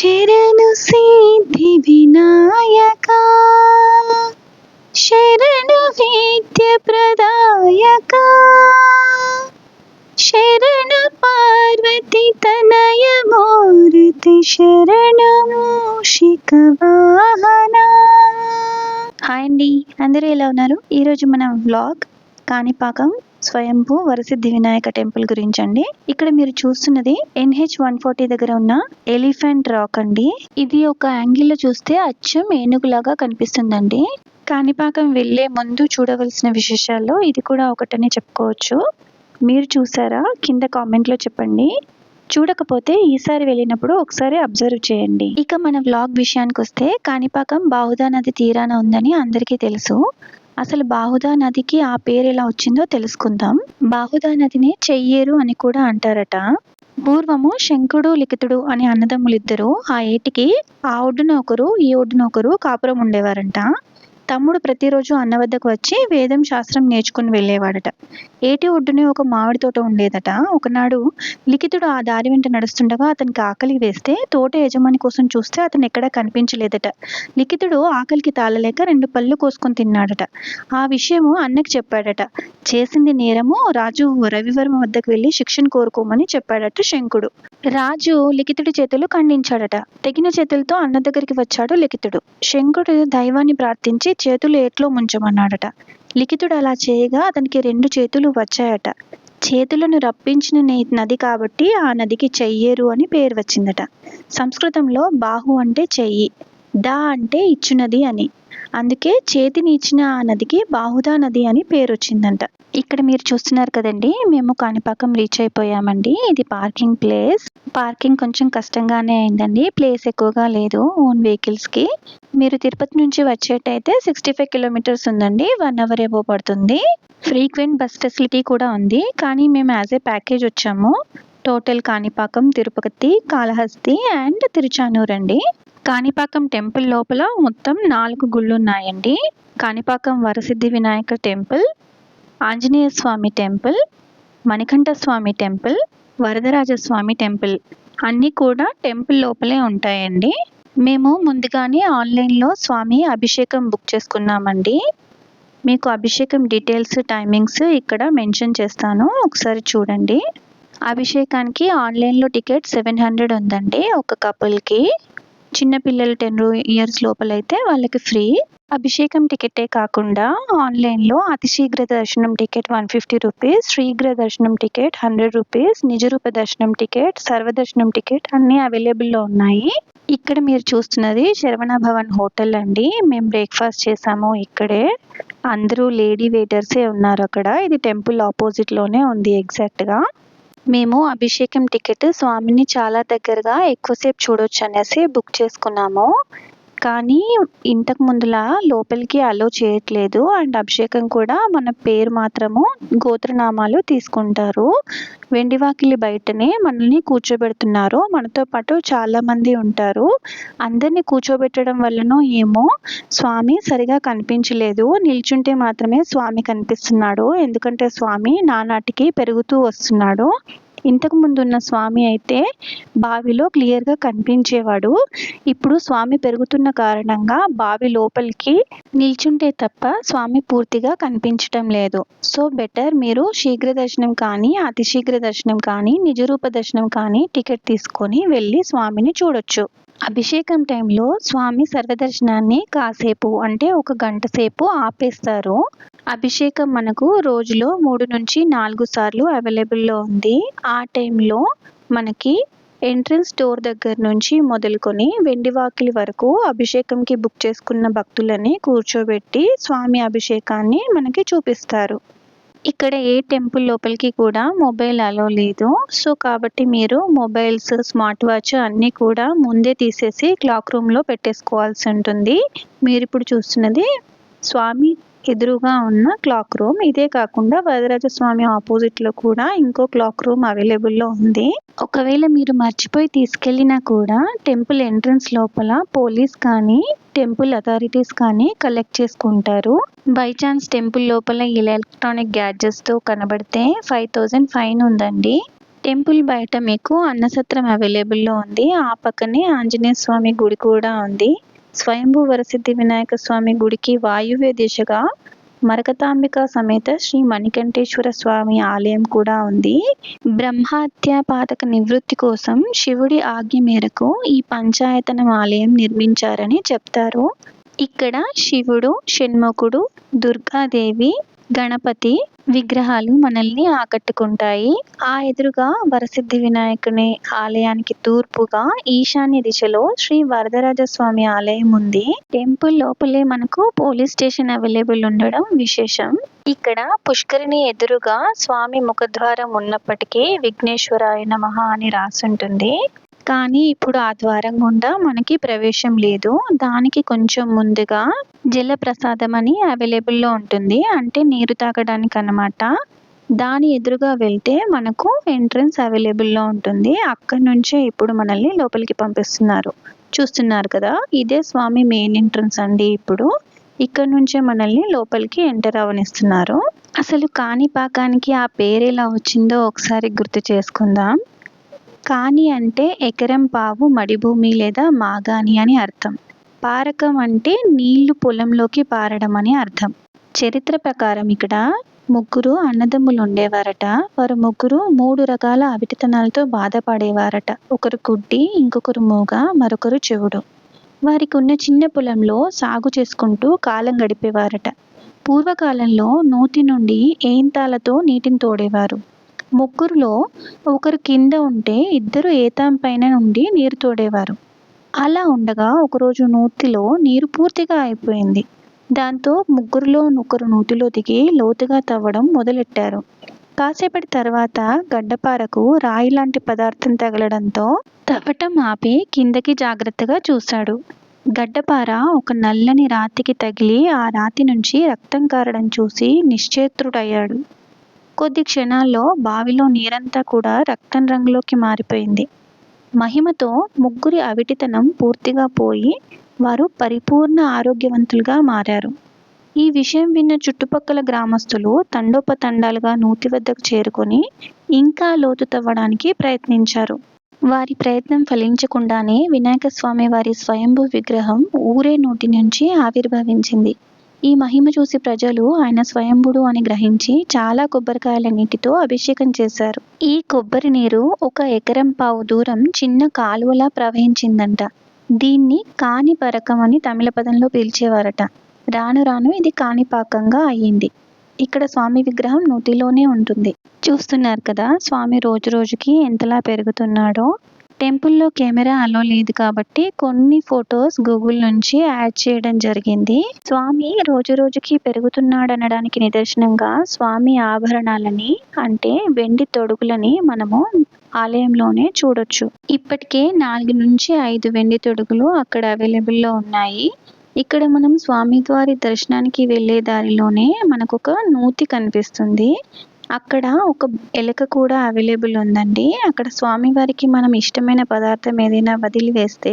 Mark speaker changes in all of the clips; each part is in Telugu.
Speaker 1: శరణు సిద్ధి వినాయక. శరణు విద్య ప్రదాయక. శరణు పార్వతి తనయ మూర్తి శరణము మూషిక వాహన. హాయ్ అండి అందరూ ఎలా ఉన్నారు? ఈరోజు మన వ్లాగ్ కాణిపాకం స్వయంభూ వరసిద్ధి వినాయక టెంపుల్ గురించి అండి ఇక్కడ మీరు చూస్తున్నది ఎన్హెచ్ వన్ ఫార్టీ దగ్గర ఉన్న ఎలిఫెంట్ రాక్ అండి. ఇది ఒక యాంగిల్లో చూస్తే అచ్చం ఏనుగులాగా కనిపిస్తుందండి. కాణిపాకం వెళ్ళే ముందు చూడవలసిన విశేషాల్లో ఇది కూడా ఒకటనే చెప్పుకోవచ్చు. మీరు చూసారా? కింద కామెంట్లో చెప్పండి. చూడకపోతే ఈసారి వెళ్ళినప్పుడు ఒకసారి అబ్జర్వ్ చేయండి. ఇక మన వ్లాగ్ విషయానికి వస్తే కాణిపాకం బాహుదా నది తీరాన ఉందని అందరికీ తెలుసు. అసలు బాహుదా నదికి ఆ పేరు ఎలా వచ్చిందో తెలుసుకుందాం. బాహుదా నదిని చెయ్యేరు అని కూడా అంటారట. పూర్వము శంకుడు లిఖితుడు అనే అన్నదమ్ములిద్దరూ ఆ ఏటికి ఆ ఒడ్డున ఒకరు ఈ ఒడ్డున ఒకరు కాపురం ఉండేవారంట. తమ్ముడు ప్రతిరోజు అన్న వద్దకు వచ్చి వేదం శాస్త్రం నేర్చుకుని వెళ్ళేవాడట. ఏటి ఒడ్డునే ఒక మామిడి తోట ఉండేదట. ఒకనాడు లిఖితుడు ఆ దారి వెంట నడుస్తుండగా అతనికి ఆకలి వేస్తే తోట యజమాని కోసం చూస్తే అతను ఎక్కడా కనిపించలేదట. లిఖితుడు ఆకలికి తాళలేక రెండు పళ్ళు కోసుకొని తిన్నాడట. ఆ విషయము అన్నకి చెప్పాడట. చేసింది నేరము రాజు రవివర్మ వద్దకు వెళ్ళి శిక్షణ కోరుకోమని చెప్పాడట శంకుడు. రాజు లిఖితుడి చేతులు ఖండించాడట. తెగిన చేతులతో అన్న దగ్గరికి వచ్చాడు లిఖితుడు. శంకుడు దైవాన్ని ప్రార్థించి చేతులు ఏట్లో ముంచమన్నాడట. లిఖితుడు అలా చేయగా అతనికి రెండు చేతులు వచ్చాయట. చేతులను రప్పించిన నది కాబట్టి ఆ నదికి చెయ్యేరు అని పేరు వచ్చిందట. సంస్కృతంలో బాహు అంటే చెయ్యి దా అంటే ఇచ్చునది అని. అందుకే చేతిని ఇచ్చిన ఆ నదికి బాహుదా నది అని పేరు వచ్చిందంట ఇక్కడ మీరు చూస్తున్నారు కదండి మేము కాణిపాకం రీచ్ అయిపోయామండి. ఇది పార్కింగ్ ప్లేస్ పార్కింగ్ కొంచెం కష్టంగానే అయిందండి. ప్లేస్ ఎక్కువగా లేదు ఓన్ వెహికల్స్కి మీరు తిరుపతి నుంచి వచ్చేటైతే సిక్స్టీ ఫైవ్ కిలోమీటర్స్ ఉందండి. వన్ అవర్ ఏవో పడుతుంది. ఫ్రీక్వెంట్ బస్ ఫెసిలిటీ కూడా ఉంది. కానీ మేము యాజ్ ఏ ప్యాకేజ్ వచ్చాము. టోటల్ కాణిపాకం తిరుపతి కాళహస్తి అండ్ తిరుచానూర్ అండి కాణిపాకం టెంపుల్ లోపల మొత్తం నాలుగు గుళ్ళు ఉన్నాయండి Kanipakam Varasiddhi Vinayaka temple Anjaneya Swamy temple Manikanta Swamy temple Varadaraja Swamy temple అన్నీ కూడా టెంపుల్ లోపలే ఉంటాయండి. మేము ముందుగానే ఆన్లైన్లో స్వామి అభిషేకం బుక్ చేసుకున్నామండి. మీకు అభిషేకం డీటెయిల్స్ టైమింగ్స్ ఇక్కడ మెన్షన్ చేస్తాను. ఒకసారి చూడండి. అభిషేకానికి ఆన్లైన్లో టికెట్ సెవెన్ హండ్రెడ్ ఉందండి ఒక కపుల్కి. చిన్నపిల్లలు టెన్ ఇయర్స్ లోపలైతే వాళ్ళకి ఫ్రీ. అభిషేకం టికెటే కాకుండా ఆన్లైన్లో అతి శీఘ్ర దర్శనం టికెట్ వన్ ఫిఫ్టీ రూపీస్ శీఘ్ర దర్శనం టికెట్ హండ్రెడ్ రూపీస్ నిజరూప దర్శనం టికెట్ సర్వదర్శనం టికెట్ అన్నీ అవైలబుల్లో ఉన్నాయి. ఇక్కడ మీరు చూస్తున్నది శరవణ భవన్ హోటల్ అండి. మేము బ్రేక్ఫాస్ట్ చేసాము ఇక్కడే. అందరూ లేడీ వెయిటర్సే ఉన్నారు అక్కడ. ఇది టెంపుల్ ఆపోజిట్లోనే ఉంది ఎగ్జాక్ట్గా. మేము అభిషేకం టికెట్ స్వామిని చాలా దగ్గరగా ఎక్కువసేపు చూడొచ్చు అనేసి బుక్ చేసుకున్నాము. కానీ ఇంతకు ముందులా లోపలికి అలో చేయట్లేదు. అండ్ అభిషేకం కూడా మన పేరు మాత్రము గోత్రనామాలు తీసుకుంటారు. వెండివాకిలి బయటనే మనల్ని కూర్చోబెడుతున్నారు. మనతో పాటు చాలా మంది ఉంటారు. అందరినీ కూర్చోబెట్టడం వల్లనో ఏమో స్వామి సరిగా కనిపించలేదు. నిల్చుంటే మాత్రమే స్వామి కనిపిస్తున్నాడు. ఎందుకంటే స్వామి నానాటికి పెరుగుతూ వస్తున్నాడు. ఇంతకు ముందున్న స్వామి అయితే బావిలో క్లియర్గా కనిపించేవాడు. ఇప్పుడు స్వామి పెరుగుతున్న కారణంగా బావి లోపలికి నిల్చుంటే తప్ప స్వామి పూర్తిగా కనిపించటం లేదు. సో బెటర్ మీరు శీఘ్ర దర్శనం కానీ అతి శీఘ్ర దర్శనం కానీ నిజరూప దర్శనం కానీ టికెట్ తీసుకొని వెళ్ళి స్వామిని చూడొచ్చు. అభిషేకం టైంలో స్వామి సర్వదర్శనాన్ని కాసేపు అంటే ఒక గంట సేపు ఆపేస్తారు. అభిషేకం మనకు రోజులో మూడు నుంచి నాలుగు సార్లు అవైలబుల్లో ఉంది. ఆ టైంలో మనకి ఎంట్రన్స్ డోర్ దగ్గర నుంచి మొదలుకొని వెండివాకిలి వరకు అభిషేకంకి బుక్ చేసుకున్న భక్తులని కూర్చోబెట్టి స్వామి అభిషేకాన్ని మనకి చూపిస్తారు. ఇక్కడ ఏ టెంపుల్ లోపలికి కూడా మొబైల్ అలో లేదు. సో కాబట్టి మీరు మొబైల్స్ స్మార్ట్ వాచ్ అన్నీ కూడా ముందే తీసేసి క్లాక్ రూమ్లో పెట్టేసుకోవాల్సి ఉంటుంది. మీరు ఇప్పుడు చూస్తున్నది స్వామి ఎదురుగా ఉన్న క్లాక్ రూమ్. ఇదే కాకుండా వరదరాజ స్వామి ఆపోజిట్లో కూడా ఇంకో క్లాక్ రూమ్ అవైలబుల్లో ఉంది. ఒకవేళ మీరు మర్చిపోయి తీసుకెళ్ళినా కూడా టెంపుల్ ఎంట్రన్స్ లోపల పోలీస్ కానీ టెంపుల్ అథారిటీస్ కానీ కలెక్ట్ చేసుకుంటారు. బై ఛాన్స్ టెంపుల్ లోపల ఎలక్ట్రానిక్ గ్యాడ్జెట్స్తో కనబడితే ఫైవ్ థౌజండ్ ఫైన్ ఉందండి. టెంపుల్ బయట మీకు అన్నసత్రం అవైలబుల్లో ఉంది. ఆ పక్కనే ఆంజనేయ స్వామి గుడి కూడా ఉంది. స్వయంభూ వరసిద్ధి వినాయక స్వామి గుడికి వాయువ్య దిశగా మరకతాంబిక సమేత శ్రీ మణికంఠేశ్వర స్వామి ఆలయం కూడా ఉంది. బ్రహ్మహత్య పాతక నివృత్తి కోసం శివుడి ఆజ్ఞ మేరకు ఈ పంచాయతనం ఆలయం నిర్మించారని చెప్తారు. ఇక్కడ శివుడు షణ్ముఖుడు దుర్గాదేవి గణపతి విగ్రహాలు మనల్ని ఆకట్టుకుంటాయి. ఆ ఎదురుగా వరసిద్ధి వినాయకుని ఆలయానికి తూర్పుగా ఈశాన్య దిశలో శ్రీ వరదరాజ స్వామి ఆలయం ఉంది. టెంపుల్ లోపలే మనకు పోలీస్ స్టేషన్ అవైలబుల్ ఉండడం విశేషం. ఇక్కడ పుష్కరిణి ఎదురుగా స్వామి ముఖద్వారం ఉన్నప్పటికీ విఘ్నేశ్వరాయ నమ అని రాసుంటుంది. కానీ ఇప్పుడు ఆ ద్వారం గుండా మనకి ప్రవేశం లేదు. దానికి కొంచెం ముందుగా జలప్రసాదం అని అవైలబుల్లో ఉంటుంది. అంటే నీరు తాగడానికి అన్నమాట దాని ఎదురుగా వెళ్తే మనకు ఎంట్రన్స్ అవైలబుల్లో ఉంటుంది. అక్కడి నుంచే ఇప్పుడు మనల్ని లోపలికి పంపిస్తున్నారు. చూస్తున్నారు కదా ఇదే స్వామి మెయిన్ ఎంట్రన్స్ అండి ఇప్పుడు. ఇక్కడ నుంచే మనల్ని లోపలికి ఎంటర్ అవనిస్తున్నారు. అసలు కాణిపాకానికి ఆ పేరు ఎలా వచ్చిందో ఒకసారి గుర్తు చేసుకుందాం. కాని అంటే ఎకరం పావు మడిభూమి లేదా మాగాని అని అర్థం. పారకం అంటే నీళ్ళు పొలంలోకి పారడం అని అర్థం. చరిత్ర ప్రకారం ఇక్కడ ముగ్గురు అన్నదమ్ములు ఉండేవారట వారు ముగ్గురు మూడు రకాల అవిటితనాలతో బాధపడేవారట. ఒకరు గుడ్డి ఇంకొకరు మూగ మరొకరు చెవుడు. వారికి ఉన్న చిన్న పొలంలో సాగు చేసుకుంటూ కాలం గడిపేవారట. పూర్వకాలంలో నూతి నుండి ఏంతాలతో నీటిని తోడేవారు. ముగ్గురులో ఒకరు కింద ఉంటే ఇద్దరు ఏతాం పైన నుండి నీరు తోడేవారు. అలా ఉండగా ఒకరోజు నూతిలో నీరు పూర్తిగా అయిపోయింది. దాంతో ముగ్గురులో ఒకరు నూతిలో దిగి లోతుగా తవ్వడం మొదలెట్టారు. కాసేపటి తర్వాత గడ్డపారకు రాయి లాంటి పదార్థం తగలడంతో తవ్వటం ఆపి కిందకి జాగ్రత్తగా చూశాడు. గడ్డపార ఒక నల్లని రాతికి తగిలి ఆ రాతి నుంచి రక్తం కారడం చూసి నిశ్చేత్రుడయ్యాడు కొద్ది క్షణాల్లో బావిలో నీరంతా కూడా రక్తం రంగులోకి మారిపోయింది. మహిమతో ముగ్గురి అవిటితనం పూర్తిగా పోయి వారు పరిపూర్ణ ఆరోగ్యవంతులుగా మారారు. ఈ విషయం విన్న చుట్టుపక్కల గ్రామస్తులు తండోపతండాలుగా నూతి వద్దకు చేరుకొని ఇంకా లోతు తవ్వడానికి ప్రయత్నించారు. వారి ప్రయత్నం ఫలించకుండానే వినాయక స్వామి వారి స్వయంభూ విగ్రహం ఊరే నోటి నుంచి ఆవిర్భవించింది. ఈ మహిమ చూసి ప్రజలు ఆయన స్వయంభుడు అని గ్రహించి చాలా కొబ్బరికాయల నీటితో అభిషేకం చేశారు. ఈ కొబ్బరి నీరు ఒక ఎకరం పావు దూరం చిన్న కాలువలా ప్రవహించిందంట. దీన్ని కాణిపరకం అని తమిళ పదంలో పిలిచేవారట. రాను రాను ఇది కాణిపాకంగా అయ్యింది. ఇక్కడ స్వామి విగ్రహం నూతిలోనే ఉంటుంది. చూస్తున్నారు కదా స్వామి రోజు రోజుకి ఎంతలా పెరుగుతున్నాడో? టెంపుల్లో కెమెరా అలో లేదు కాబట్టి కొన్ని ఫొటోస్ గూగుల్ నుంచి యాడ్ చేయడం జరిగింది. స్వామి రోజు రోజుకి పెరుగుతున్నాడు అనడానికి నిదర్శనంగా స్వామి ఆభరణాలని అంటే వెండి తొడుగులని మనము ఆలయంలోనే చూడొచ్చు. ఇప్పటికే నాలుగు నుంచి ఐదు వెండి తొడుగులు అక్కడ అవైలబుల్లో ఉన్నాయి. ఇక్కడ మనం స్వామి వారి దర్శనానికి వెళ్ళే దారిలోనే మనకు ఒక నూతి కనిపిస్తుంది. అక్కడ ఒక ఎలక కూడా అవైలబుల్ ఉందండి. అక్కడ స్వామివారికి మనం ఇష్టమైన పదార్థం ఏదైనా వదిలివేస్తే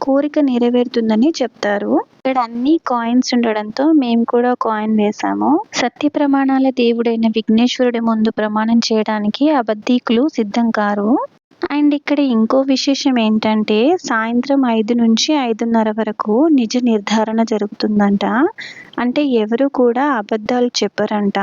Speaker 1: కోరిక నెరవేరుతుందని చెప్తారు. ఇక్కడ అన్ని కాయిన్స్ ఉండడంతో మేము కూడా కాయిన్ వేసాము. సత్య ప్రమాణాల దేవుడైన విఘ్నేశ్వరుడి ముందు ప్రమాణం చేయడానికి అబద్ధీకులు సిద్ధం కారు. అండ్ ఇక్కడ ఇంకో విశేషం ఏంటంటే సాయంత్రం ఐదు నుంచి ఐదున్నర వరకు నిజ నిర్ధారణ జరుగుతుందంట. అంటే ఎవరు కూడా అబద్ధాలు చెప్పరంట.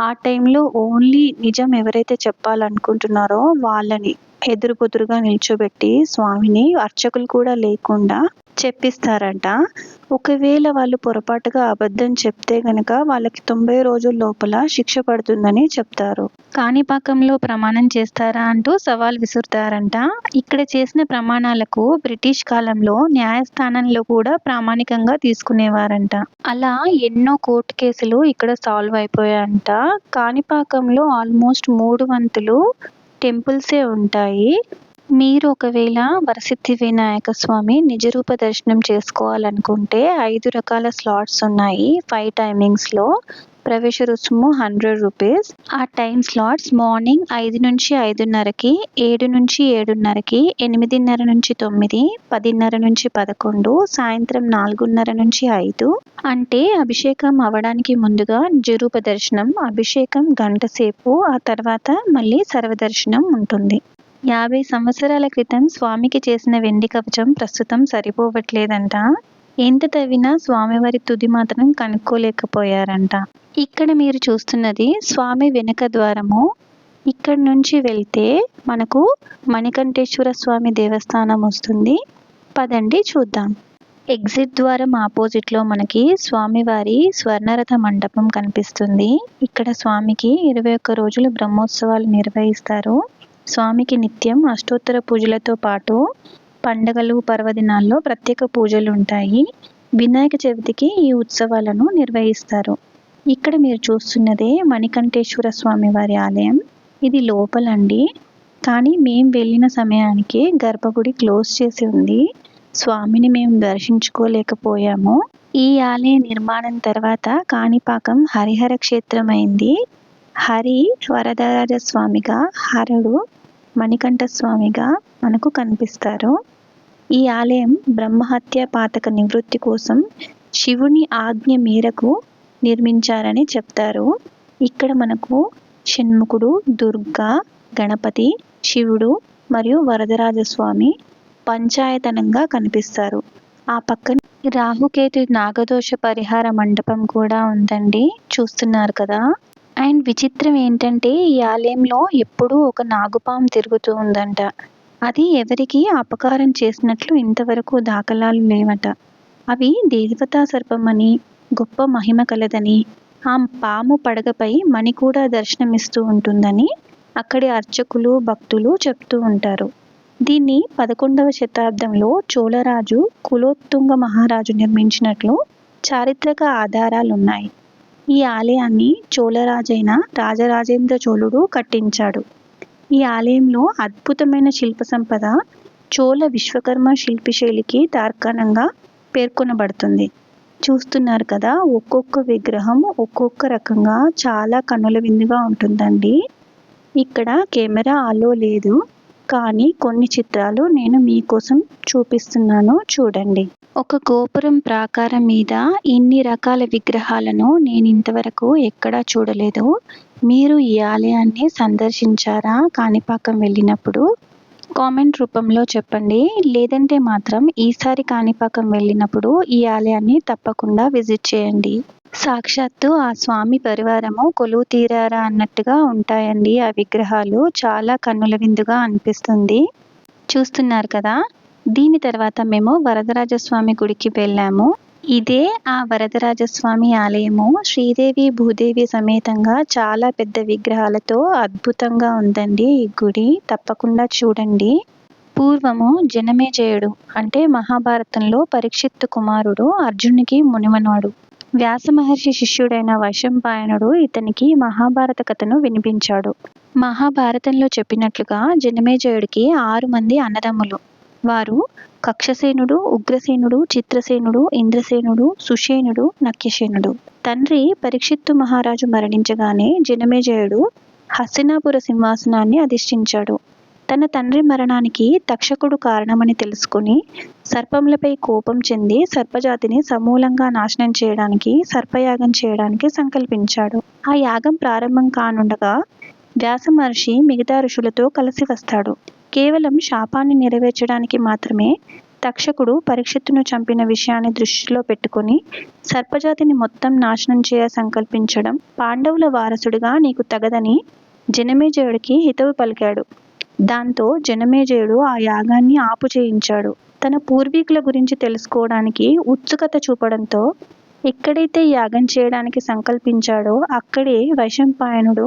Speaker 1: ఆ టైంలో ఓన్లీ నిజం ఎవరైతే చెప్పాలనుకుంటున్నారో వాళ్ళని ఎదురుపొదురుగా నిల్చోబెట్టి స్వామిని అర్చకులు కూడా లేకుండా చెప్పిస్తారంట. ఒకవేళ వాళ్ళు పొరపాటుగా అబద్ధం చెప్తే గనక వాళ్ళకి తొంభై రోజుల లోపల శిక్ష పడుతుందని చెప్తారు. కాణిపాకంలో ప్రమాణం చేస్తారా అంటూ సవాల్ విసురుతారంట. ఇక్కడ చేసిన ప్రమాణాలకు బ్రిటిష్ కాలంలో న్యాయస్థానంలో కూడా ప్రామాణికంగా తీసుకునేవారంట. అలా ఎన్నో కోర్టు కేసులు ఇక్కడ సాల్వ్ అయిపోయాయంట. కాణిపాకంలో ఆల్మోస్ట్ మూడు వంతులు టెంపుల్సే ఉంటాయి. మీరు ఒకవేళ వరసిద్ధి వినాయక స్వామి నిజరూప దర్శనం చేసుకోవాలనుకుంటే ఐదు రకాల స్లాట్స్ ఉన్నాయి. ఫైవ్ టైమింగ్స్లో ప్రవేశ రుసుము హండ్రెడ్ రూపీస్ ఆ టైం స్లాట్స్ మార్నింగ్ ఐదు నుంచి ఐదున్నరకి ఏడు నుంచి ఏడున్నరకి ఎనిమిదిన్నర నుంచి తొమ్మిది పదిన్నర నుంచి పదకొండు సాయంత్రం నాలుగున్నర నుంచి ఐదు. అంటే అభిషేకం అవడానికి ముందుగా జరూప దర్శనం అభిషేకం గంట సేపు ఆ తర్వాత మళ్ళీ సర్వదర్శనం ఉంటుంది. యాభై సంవత్సరాల క్రితం స్వామికి చేసిన వెండి కవచం ప్రస్తుతం సరిపోవట్లేదంట. ఎంత తవ్వినా స్వామివారి తుది మాత్రం కనుక్కోలేకపోయారంట. ఇక్కడ మీరు చూస్తున్నది స్వామి వెనుక ద్వారము. ఇక్కడ నుంచి వెళ్తే మనకు మణికంఠేశ్వర స్వామి దేవస్థానం వస్తుంది. పదండి చూద్దాం. ఎగ్జిట్ ద్వారం ఆపోజిట్లో మనకి స్వామివారి స్వర్ణరథ మండపం కనిపిస్తుంది. ఇక్కడ స్వామికి ఇరవై ఒక్క రోజులు బ్రహ్మోత్సవాలు నిర్వహిస్తారు. స్వామికి నిత్యం అష్టోత్తర పూజలతో పాటు పండగలు పర్వదినాల్లో ప్రత్యేక పూజలు ఉంటాయి. వినాయక చవితికి ఈ ఉత్సవాలను నిర్వహిస్తారు. ఇక్కడ మీరు చూస్తున్నదే మణికంఠేశ్వర స్వామి వారి ఆలయం. ఇది లోపలండి. కానీ మేము వెళ్ళిన సమయానికి గర్భగుడి క్లోజ్ చేసి ఉంది. స్వామిని మేము దర్శించుకోలేకపోయాము. ఈ ఆలయ నిర్మాణం తర్వాత కాణిపాకం హరిహర క్షేత్రమైంది. హరి వరదరాజ స్వామిగా హరుడు మణికంఠస్వామిగా మనకు కనిపిస్తారు. ఈ ఆలయం బ్రహ్మహత్య పాతక నివృత్తి కోసం శివుని ఆజ్ఞ మేరకు నిర్మించారని చెప్తారు. ఇక్కడ మనకు షణ్ముఖుడు దుర్గా గణపతి శివుడు మరియు వరదరాజస్వామి పంచాయతనంగా కనిపిస్తారు. ఆ పక్కన రాహుకేతు నాగదోష పరిహార మండపం కూడా ఉందండి. చూస్తున్నారు కదా. అండ్ విచిత్రం ఏంటంటే ఈ ఆలయంలో ఎప్పుడూ ఒక నాగుపాము తిరుగుతూ ఉందంట. అది ఎవరికి అపకారం చేసినట్లు ఇంతవరకు దాఖలాలు లేవట. అవి దేవతా సర్పమని గొప్ప మహిమ కలదని ఆ పాము పడగపై మణి కూడా దర్శనమిస్తూ ఉంటుందని అక్కడి అర్చకులు భక్తులు చెప్తూ ఉంటారు. దీన్ని పదకొండవ శతాబ్దంలో చోళరాజు కులోత్తుంగ మహారాజు నిర్మించినట్లు చారిత్రక ఆధారాలు ఉన్నాయి ఈ ఆలయాన్ని చోళరాజైన రాజరాజేంద్ర చోళుడు కట్టించాడు. ఈ ఆలయంలో అద్భుతమైన శిల్ప సంపద చోళ విశ్వకర్మ శిల్పి శైలికి తార్కాణంగా పేర్కొనబడుతుంది. చూస్తున్నారు కదా ఒక్కొక్క విగ్రహం ఒక్కొక్క రకంగా చాలా కన్నుల విందుగా ఉంటుందండి. ఇక్కడ కెమెరా ఆలో లేదు. కానీ కొన్ని చిత్రాలు నేను మీకోసం చూపిస్తున్నాను. చూడండి. ఒక గోపురం ప్రాకారం మీద ఇన్ని రకాల విగ్రహాలను నేను ఇంతవరకు ఎక్కడా చూడలేదు. మీరు ఈ ఆలయాన్ని సందర్శించారా? కాణిపాకం వెళ్ళినప్పుడు కామెంట్ రూపంలో చెప్పండి. లేదంటే మాత్రం ఈసారి కాణిపాకం వెళ్ళినప్పుడు ఈ ఆలయాన్ని తప్పకుండా విజిట్ చేయండి. సాక్షాత్తు ఆ స్వామి పరివారము కొలువు తీరారా అన్నట్టుగా ఉంటాయండి ఆ విగ్రహాలు. చాలా కన్నుల విందుగా అనిపిస్తుంది. చూస్తున్నారు కదా? దీని తర్వాత మేము వరదరాజస్వామి గుడికి వెళ్ళాము. ఇదే ఆ వరదరాజస్వామి ఆలయము. శ్రీదేవి భూదేవి సమేతంగా చాలా పెద్ద విగ్రహాలతో అద్భుతంగా ఉందండి ఈ గుడి. తప్పకుండా చూడండి. పూర్వము జనమేజయుడు అంటే మహాభారతంలో పరీక్షిత్తు కుమారుడు అర్జునునికి మునిమనాడు వ్యాస మహర్షి శిష్యుడైన వైశంపాయనుడు ఇతనికి మహాభారత కథను వినిపించాడు. మహాభారతంలో చెప్పినట్లుగా జనమేజయుడికి ఆరు మంది అన్నదమ్ములు. వారు కక్షసేనుడు ఉగ్రసేనుడు చిత్రసేనుడు ఇంద్రసేనుడు సుషేనుడు నక్యసేనుడు తండ్రి పరీక్షిత్తు మహారాజు మరణించగానే జనమేజయుడు హస్తినాపుర సింహాసనాన్ని అధిష్ఠించాడు. తన తండ్రి మరణానికి తక్షకుడు కారణమని తెలుసుకుని సర్పములపై కోపం చెంది సర్పజాతిని సమూలంగా నాశనం చేయడానికి సర్పయాగం చేయడానికి సంకల్పించాడు. ఆ యాగం ప్రారంభం కానుండగా వ్యాస మహర్షి మిగతా ఋషులతో కలిసి వస్తాడు. కేవలం శాపాన్ని నెరవేర్చడానికి మాత్రమే తక్షకుడు పరీక్షిత్తును చంపిన విషయాన్ని దృష్టిలో పెట్టుకొని సర్పజాతిని మొత్తం నాశనం చేయ సంకల్పించడం పాండవుల వారసుడిగా నీకు తగదని జనమేజయుడికి హితవు పలికాడు. దాంతో జనమేజయుడు ఆ యాగాన్ని ఆపు చేయించాడు తన పూర్వీకుల గురించి తెలుసుకోవడానికి ఉత్సుకత చూపడంతో ఎక్కడైతే యాగం చేయడానికి సంకల్పించాడో అక్కడే వైశంపాయనుడు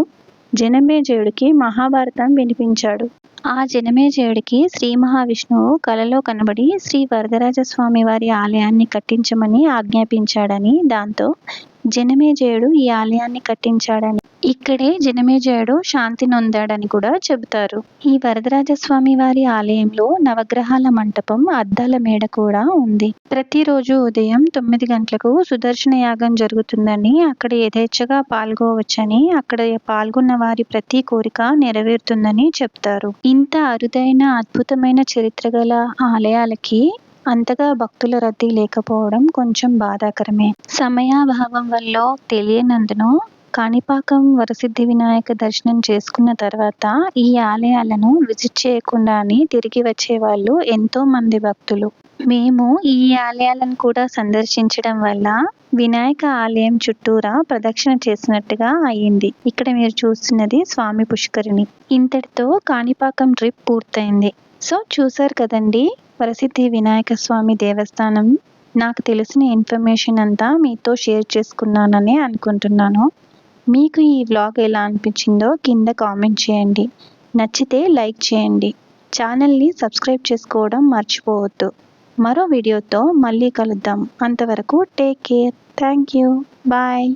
Speaker 1: జనమేజయుడికి మహాభారతం వినిపించాడు. ఆ జనమేజయుడికి శ్రీ మహావిష్ణువు కలలో కనబడి శ్రీ వరదరాజస్వామి వారి ఆలయాన్ని కట్టించమని ఆజ్ఞాపించాడని దాంతో జనమేజయుడు ఈ ఆలయాన్ని కట్టించాడని. ఇక్కడే జనమేజయుడు శాంతి నొందాడని కూడా చెబుతారు. ఈ వరదరాజస్వామి వారి ఆలయంలో నవగ్రహాల మంటపం అద్దాల మేడ కూడా ఉంది. ప్రతిరోజు ఉదయం తొమ్మిది గంటలకు సుదర్శన యాగం జరుగుతుందని అక్కడ యథేచ్ఛగా పాల్గొవచ్చని అక్కడ పాల్గొన్న వారి ప్రతి కోరిక నెరవేరుతుందని చెప్తారు. ఇంత అరుదైన అద్భుతమైన చరిత్ర గల ఆలయాలకి అంతగా భక్తుల రద్దీ లేకపోవడం కొంచెం బాధాకరమే. సమయాభావం వల్ల తెలియనందున కాణిపాకం వరసిద్ధి వినాయక దర్శనం చేసుకున్న తర్వాత ఈ ఆలయాలను విజిట్ చేయకుండానే తిరిగి వచ్చే వాళ్ళు ఎంతో మంది భక్తులు. మేము ఈ ఆలయాలను కూడా సందర్శించడం వల్ల వినాయక ఆలయం చుట్టూరా ప్రదక్షిణ చేసినట్టుగా అయ్యింది ఇక్కడ మీరు చూస్తున్నది స్వామి పుష్కరిణి. ఇంతటితో కాణిపాకం ట్రిప్ పూర్తయింది. సో చూసారు కదండి? ప్రసిద్ధి వినాయక స్వామి దేవస్థానం. నాకు తెలిసిన ఇన్ఫర్మేషన్ అంతా మీతో షేర్ చేసుకున్నానని అనుకుంటున్నాను. మీకు ఈ వ్లాగ్ ఎలా అనిపించిందో కింద కామెంట్ చేయండి. నచ్చితే లైక్ చేయండి. ఛానల్ని సబ్స్క్రైబ్ చేసుకోవడం మర్చిపోవద్దు. మరో వీడియోతో మళ్ళీ కలుద్దాం. అంతవరకు take care. Thank you. Bye.